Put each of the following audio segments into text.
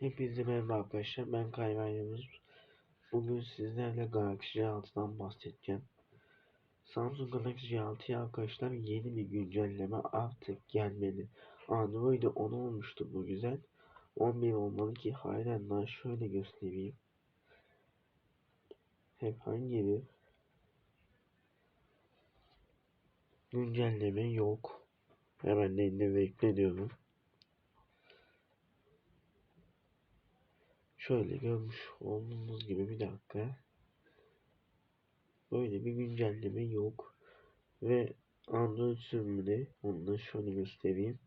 Hepinize merhaba arkadaşlar. Ben Kayvan Yavuz. Bugün sizlerle Galaxy J6'dan bahsedeceğim. Samsung Galaxy J6'ya arkadaşlar yeni bir güncelleme artık gelmeli. Android'de 10 olmuştu bu güzel. 11 olmalı ki hayranlar şöyle göstereyim. Herhangi bir güncelleme yok. Hemen de bekleniyorum. Şöyle görmüş olduğunuz gibi bir dakika. Böyle bir güncelleme yok. Ve Android sürümüne onu da şöyle göstereyim.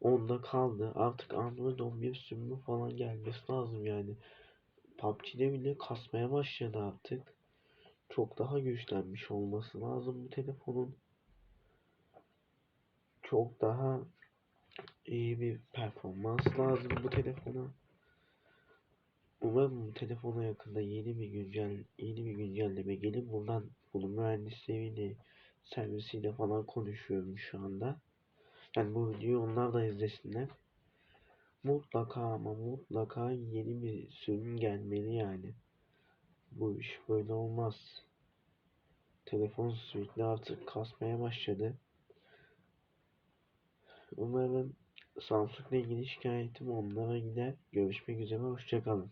Onda kaldı. Artık Android 11 sürümü falan gelmesi lazım yani. PUBG'de bile kasmaya başladı artık. Çok daha güçlenmiş olması lazım bu telefonun. Çok daha iyi bir performans lazım bu telefona. Umarım telefona yakında yeni bir güncel yeni bir güncelleme gelir. Buradan bunu mühendisleriyle servisiyle falan konuşuyorum şu anda. Yani bu videoyu onlar da izlesinler. Mutlaka ama mutlaka yeni bir sürüm gelmeli yani. Bu iş böyle olmaz. Telefon sürekli artık kasmaya başladı. Umarım Samsung'la ilgili şikayetim onlara gider. Görüşmek üzere, hoşçakalın.